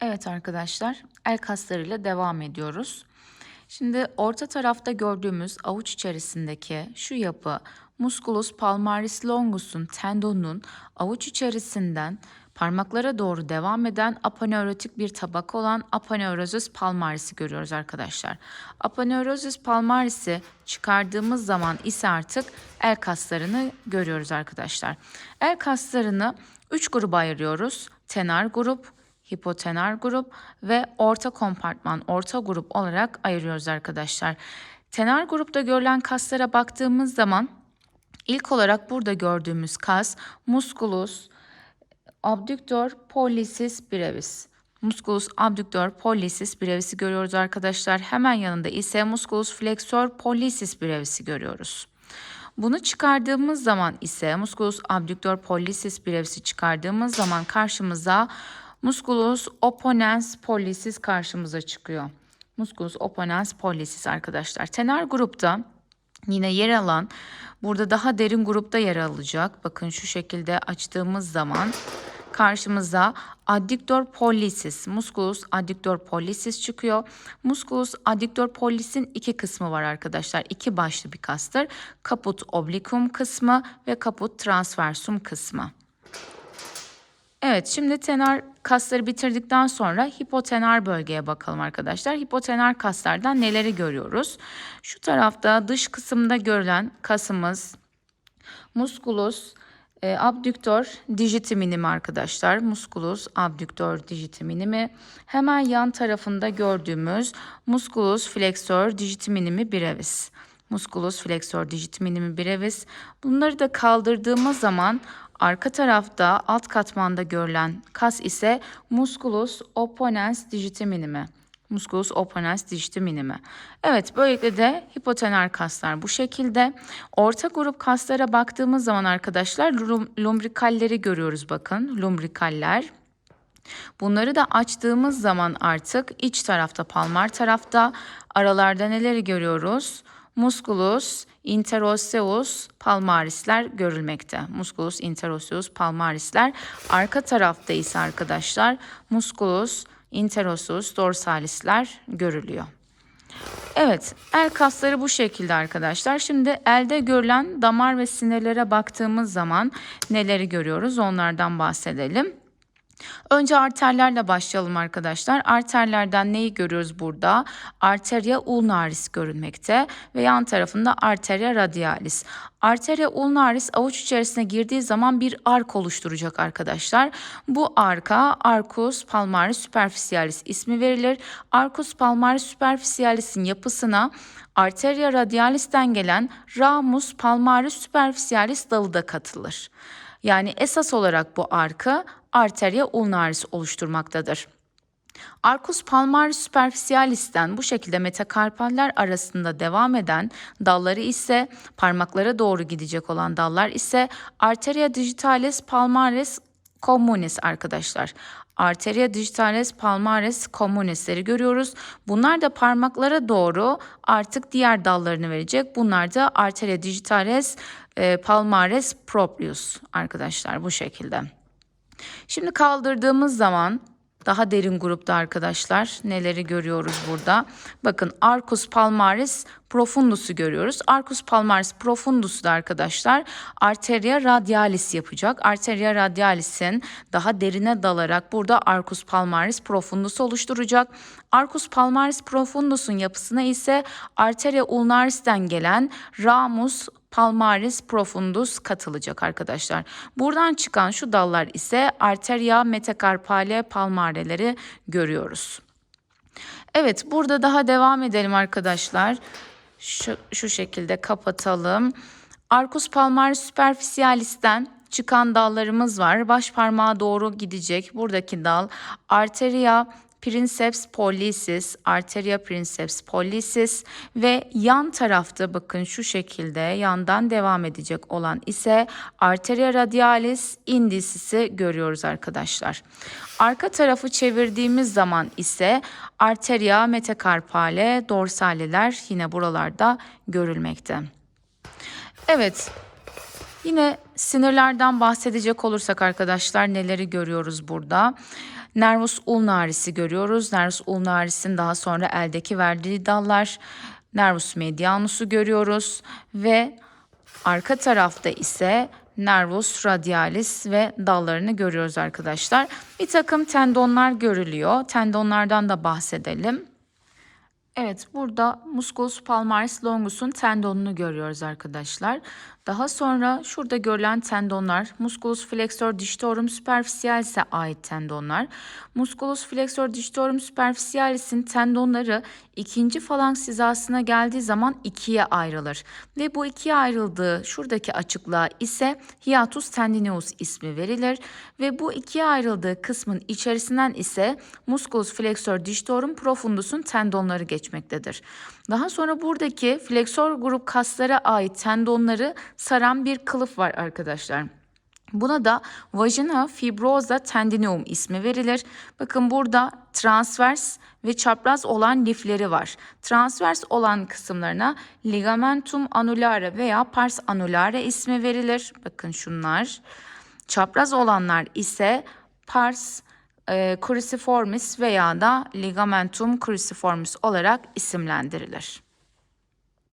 Evet arkadaşlar, el kaslarıyla devam ediyoruz. Şimdi orta tarafta gördüğümüz avuç içerisindeki şu yapı musculus palmaris longus'un tendonun avuç içerisinden parmaklara doğru devam eden aponeurotik bir tabak olan aponeurosis palmaris'i görüyoruz arkadaşlar. Aponeurosis palmaris'i çıkardığımız zaman ise artık el kaslarını görüyoruz arkadaşlar. El kaslarını 3 gruba ayırıyoruz. Tenar grup, hipotenar grup ve orta kompartman, orta grup olarak ayırıyoruz arkadaşlar. Tenar grupta görülen kaslara baktığımız zaman ilk olarak burada gördüğümüz kas musculus abductor pollicis brevis. Musculus abductor pollicis brevis'i görüyoruz arkadaşlar. Hemen yanında ise musculus flexor pollicis brevis'i görüyoruz. Bunu çıkardığımız zaman ise musculus abductor pollicis brevis'i çıkardığımız zaman karşımıza musculus opponens pollicis karşımıza çıkıyor. Musculus opponens pollicis arkadaşlar. Tenar grupta yine yer alan burada daha derin grupta yer alacak. Bakın şu şekilde açtığımız zaman karşımıza adductor pollicis, musculus adductor pollicis çıkıyor. Musculus adductor pollicis'in iki kısmı var arkadaşlar. İki başlı bir kastır. Caput obliquum kısmı ve caput transversum kısmı. Evet şimdi tenar kasları bitirdikten sonra hipotenar bölgeye bakalım arkadaşlar. Hipotenar kaslardan neleri görüyoruz? Şu tarafta dış kısımda görülen kasımız musculus e, abductor digiti minimi arkadaşlar. Musculus abductor digiti minimi. Hemen yan tarafında gördüğümüz musculus flexor digiti minimi brevis. Musculus flexor digiti minimi brevis. Bunları da kaldırdığımız zaman Arka tarafta alt katmanda görülen kas ise musculus opponens digiti minimi. Musculus opponens digiti minimi. Evet böylelikle de hipotenar kaslar bu şekilde. Orta grup kaslara baktığımız zaman arkadaşlar lumbrikalleri görüyoruz bakın. Lumbrikaller. Bunları da açtığımız zaman artık iç tarafta palmar tarafta aralarda neleri görüyoruz? Musculus interosseus palmarisler görülmekte. Musculus interosseus palmarisler. Arka tarafta ise arkadaşlar musculus interosseus dorsalisler görülüyor. Evet, el kasları bu şekilde arkadaşlar. Şimdi elde görülen damar ve sinirlere baktığımız zaman neleri görüyoruz onlardan bahsedelim. Önce arterlerle başlayalım arkadaşlar. Arterlerden neyi görüyoruz burada? Arteria ulnaris görünmekte ve yan tarafında arteria radialis. Arteria ulnaris avuç içerisine girdiği zaman bir ark oluşturacak arkadaşlar. Bu arka arcus palmaris superficialis ismi verilir. Arcus palmaris superficialis'in yapısına arteria radialis'ten gelen ramus palmaris superficialis dalı da katılır. Yani esas olarak bu arka arteria ulnaris oluşturmaktadır. Arcus palmaris superficialis'ten bu şekilde metakarpaller arasında devam eden dalları ise parmaklara doğru gidecek olan dallar ise arteria digitalis palmaris communis arkadaşlar. Arteria digitalis palmaris communisleri görüyoruz. Bunlar da parmaklara doğru artık diğer dallarını verecek. Bunlar da arteria digitalis e, palmaris proprius arkadaşlar bu şekilde. Şimdi kaldırdığımız zaman daha derin grupta arkadaşlar neleri görüyoruz burada? Bakın Arcus palmaris profundus'u görüyoruz. Arcus palmaris profundus'u da arkadaşlar arteria radialis yapacak. Arteria radialis'in daha derine dalarak burada Arcus palmaris profundus oluşturacak. Arcus palmaris profundus'un yapısına ise arteria ulnaris'ten gelen ramus palmaris profundus katılacak arkadaşlar. Buradan çıkan şu dallar ise arteria metacarpale palmareleri görüyoruz. Evet burada daha devam edelim arkadaşlar. Şu, şu şekilde kapatalım. Arcus palmaris superficialis'ten çıkan dallarımız var. Baş parmağa doğru gidecek buradaki dal arteria Princeps pollicis, Arteria princeps pollicis ve yan tarafta bakın şu şekilde yandan devam edecek olan ise Arteria radialis indisisi görüyoruz arkadaşlar. Arka tarafı çevirdiğimiz zaman ise Arteria metacarpale dorsaleler yine buralarda görülmekte. Evet, Yine sinirlerden bahsedecek olursak arkadaşlar neleri görüyoruz burada? Nervus ulnaris'i görüyoruz. Nervus ulnaris'in daha sonra eldeki verdiği dallar. Nervus medianus'u görüyoruz ve arka tarafta ise nervus radialis ve dallarını görüyoruz arkadaşlar. Bir takım tendonlar görülüyor. Tendonlardan da bahsedelim. Evet, burada musculus palmaris longus'un tendonunu görüyoruz arkadaşlar. Daha sonra şurada görülen tendonlar musculus flexor digitorum superficialis'e ait tendonlar. Musculus flexor digitorum superficialis'in tendonları ikinci falanks hizasına geldiği zaman ikiye ayrılır. Ve bu ikiye ayrıldığı şuradaki açıklığa ise hiatus tendineus ismi verilir. Ve bu ikiye ayrıldığı kısmın içerisinden ise musculus flexor digitorum profundus'un tendonları geçmektedir. Daha sonra buradaki fleksor grup kaslara ait tendonları saran bir kılıf var arkadaşlar. Buna da vagina fibrosa tendineum ismi verilir. Bakın burada transvers ve çapraz olan lifleri var. Transvers olan kısımlarına ligamentum annulare veya pars annulare ismi verilir. Bakın şunlar. Çapraz olanlar ise pars e, cruciformis veya da ligamentum cruciformis olarak isimlendirilir.